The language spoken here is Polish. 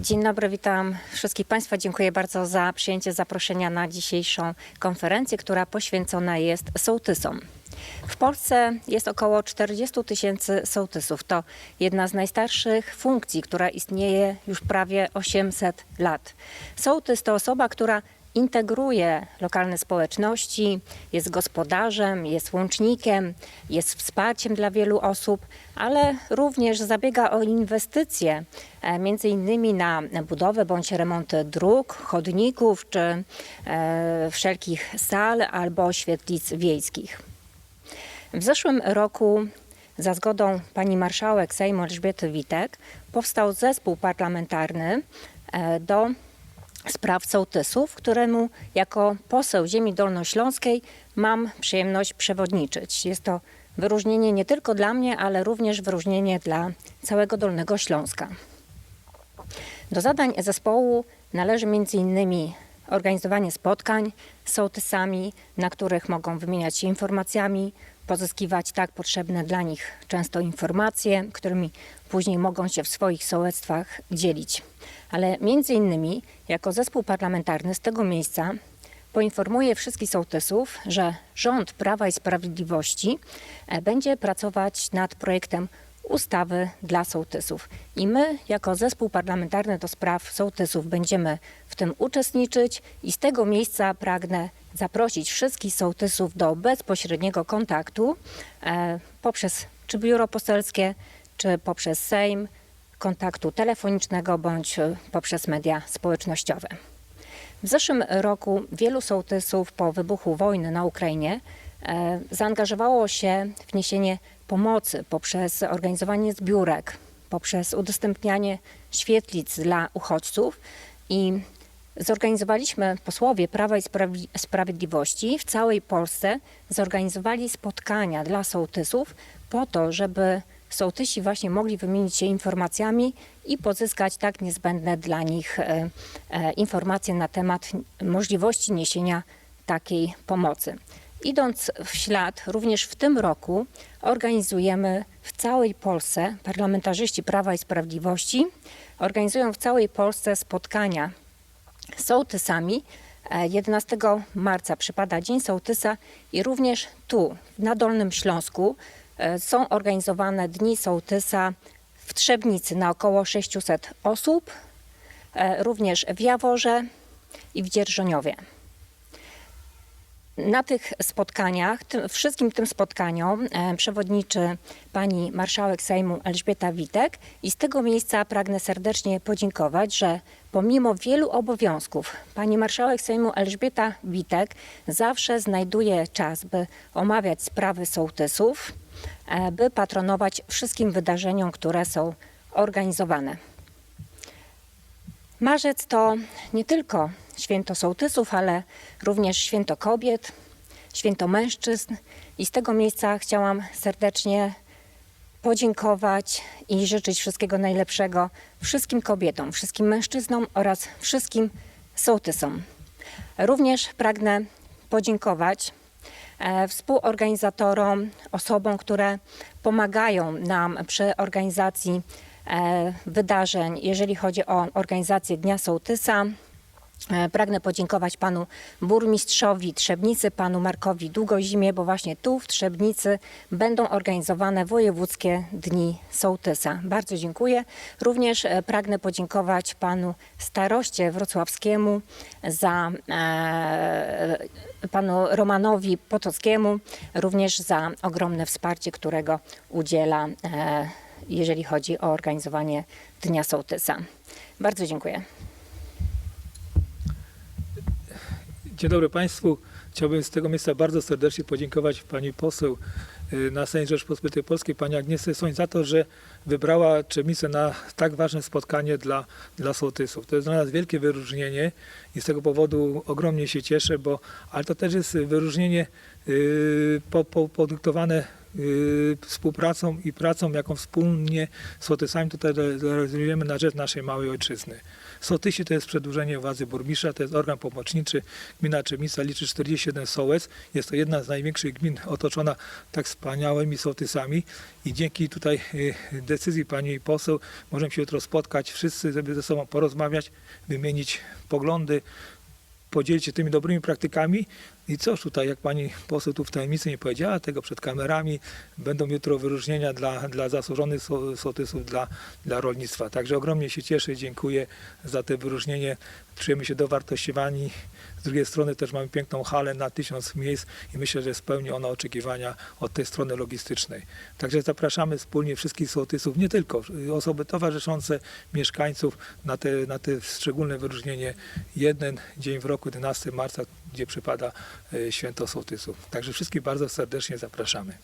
Dzień dobry, witam wszystkich Państwa. Dziękuję bardzo za przyjęcie zaproszenia na dzisiejszą konferencję, która poświęcona jest sołtysom. W Polsce jest około 40 tysięcy sołtysów. To jedna z najstarszych funkcji, która istnieje już prawie 800 lat. Sołtys to osoba, która integruje lokalne społeczności, jest gospodarzem, jest łącznikiem, jest wsparciem dla wielu osób, ale również zabiega o inwestycje, e, między innymi na budowę bądź remont dróg, chodników czy e, wszelkich sal albo świetlic wiejskich. W zeszłym roku za zgodą pani marszałek Sejmu Elżbiety Witek powstał zespół parlamentarny e, do spraw sołtysów, któremu jako poseł ziemi dolnośląskiej mam przyjemność przewodniczyć. Jest to wyróżnienie nie tylko dla mnie, ale również wyróżnienie dla całego Dolnego Śląska. Do zadań zespołu należy m.in. organizowanie spotkań z sołtysami, na których mogą wymieniać się informacjami, pozyskiwać tak potrzebne dla nich często informacje, którymi później mogą się w swoich sołectwach dzielić. Ale między innymi jako zespół parlamentarny z tego miejsca poinformuję wszystkich sołtysów, że rząd Prawa i Sprawiedliwości e, będzie pracować nad projektem ustawy dla sołtysów. I my, jako zespół parlamentarny do spraw sołtysów, będziemy w tym uczestniczyć i z tego miejsca pragnę zaprosić wszystkich sołtysów do bezpośredniego kontaktu e, poprzez czy biuro poselskie, czy poprzez Sejm, kontaktu telefonicznego bądź e, poprzez media społecznościowe. W zeszłym roku wielu sołtysów po wybuchu wojny na Ukrainie zaangażowało się w niesienie pomocy poprzez organizowanie zbiórek, poprzez udostępnianie świetlic dla uchodźców i zorganizowaliśmy posłowie Prawa i Sprawi- Sprawiedliwości w całej Polsce zorganizowali spotkania dla sołtysów po to, żeby sołtysi właśnie mogli wymienić się informacjami i pozyskać tak niezbędne dla nich e, e, informacje na temat możliwości niesienia takiej pomocy. Idąc w ślad, również w tym roku organizujemy w całej Polsce, parlamentarzyści Prawa i Sprawiedliwości organizują w całej Polsce spotkania z sołtysami. E, 11 marca przypada Dzień Sołtysa i również tu, na Dolnym Śląsku, e, są organizowane Dni Sołtysa w Trzebnicy na około 600 osób, e, również w Jaworze i w Dzierżoniowie. Na tych spotkaniach, tym, wszystkim tym spotkaniom e, przewodniczy pani marszałek Sejmu Elżbieta Witek i z tego miejsca pragnę serdecznie podziękować, że pomimo wielu obowiązków pani marszałek Sejmu Elżbieta Witek zawsze znajduje czas, by omawiać sprawy sołtysów, e, by patronować wszystkim wydarzeniom, które są organizowane. Marzec to nie tylko święto sołtysów, ale również święto kobiet, święto mężczyzn. I z tego miejsca chciałam serdecznie podziękować i życzyć wszystkiego najlepszego wszystkim kobietom, wszystkim mężczyznom oraz wszystkim sołtysom. Również pragnę podziękować e, współorganizatorom, osobom, które pomagają nam przy organizacji wydarzeń, jeżeli chodzi o organizację Dnia Sołtysa. E, Pragnę podziękować panu burmistrzowi Trzebnicy, panu Markowi Długozimie, bo właśnie tu w Trzebnicy będą organizowane wojewódzkie dni sołtysa. Bardzo dziękuję. Również e, pragnę podziękować panu staroście wrocławskiemu za e, panu Romanowi Potockiemu również za ogromne wsparcie, którego udziela, e, jeżeli chodzi o organizowanie Dnia Sołtysa. Bardzo dziękuję. Dzień dobry Państwu. Chciałbym z tego miejsca bardzo serdecznie podziękować Pani poseł y, na Sejm Rzeczpospolitej Polskiej, Pani Agnieszce Soń za to, że wybrała Trzebnicę na tak ważne spotkanie dla, dla sołtysów. To jest dla nas wielkie wyróżnienie i z tego powodu ogromnie się cieszę, bo, ale to też jest wyróżnienie y, po, po, podyktowane współpracą i pracą, jaką wspólnie z sołtysami tutaj re- realizujemy na rzecz naszej małej ojczyzny. Sołtysi to jest przedłużenie władzy burmistrza, to jest organ pomocniczy. Gmina Czemica liczy 47 sołec. Jest to jedna z największych gmin otoczona tak wspaniałymi sołtysami i dzięki tutaj y, decyzji pani poseł możemy się jutro spotkać wszyscy, żeby ze sobą porozmawiać, wymienić poglądy, podzielić się tymi dobrymi praktykami. I cóż tutaj, jak pani poseł tu w tajemnicy nie powiedziała tego przed kamerami, będą jutro wyróżnienia dla, dla zasłużonych so- sołtysów, dla, dla rolnictwa. Także ogromnie się cieszę, dziękuję za te wyróżnienie. Czujemy się dowartościowani. Z drugiej strony też mamy piękną halę na tysiąc miejsc i myślę, że spełni ona oczekiwania od tej strony logistycznej. Także zapraszamy wspólnie wszystkich sołtysów, nie tylko osoby towarzyszące mieszkańców na te, na te szczególne wyróżnienie. Jeden dzień w roku, 11 marca, gdzie przypada święto sołtysów. Także wszystkich bardzo serdecznie zapraszamy.